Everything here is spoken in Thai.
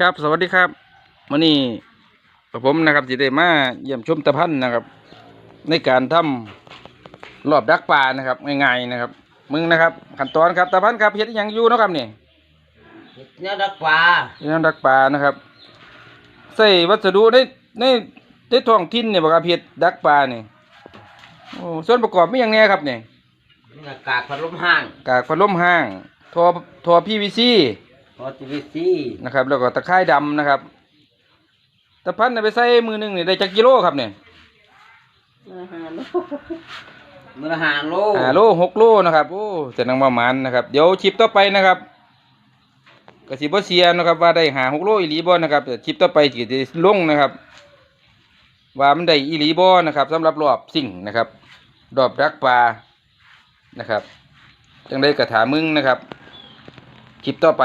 ครับสวัสดีครับวันนี้ผมนะครับสิได้มาเยี่ยมชมตะพันนะครับ ในการทำรอบดักปลานะครับง่ายๆนะครับ มึงนะครับขั้นตอนครับตะพันครับเฮ็ดอิหยังอยู่เนาะครับนี่เนี่ยดักปลาเฮ็ดหยังดักปลานะครับ ใส่วัสดุในในในท้องถิ่นเนี่ยบ่ครับเฮ็ดดักปลานี่โอ้ส่วนประกอบมีหยังแหน่ครับนี่เนี่ยกากพัดลมห้าง กากพัดลมห้างท่อท่อ PVC พอทีวีซีนะครับ แล้วก็ตะไคร้ดำนะครับตะพันน่ะไปใส่มือหนึงนี่ได้จักกิโลครับเนี่ยมือละหาโลห้าโลหกโลนะครับโอ้จะนังประมาณนะครับเดี๋ยวชิปต่อไปนะครับกสิบเซียนะครับ ว่าได้หาหกโลอีหลีบอนะครับเดี๋ยวชิปต่อไปจะได้ลงนะครับ ว่ามันได้อีหลีบอนะครับสำหรับรอบสิ่งนะครับรอบดักปลานะครับจังได้กระถามึงนะครับคลิปต่อไป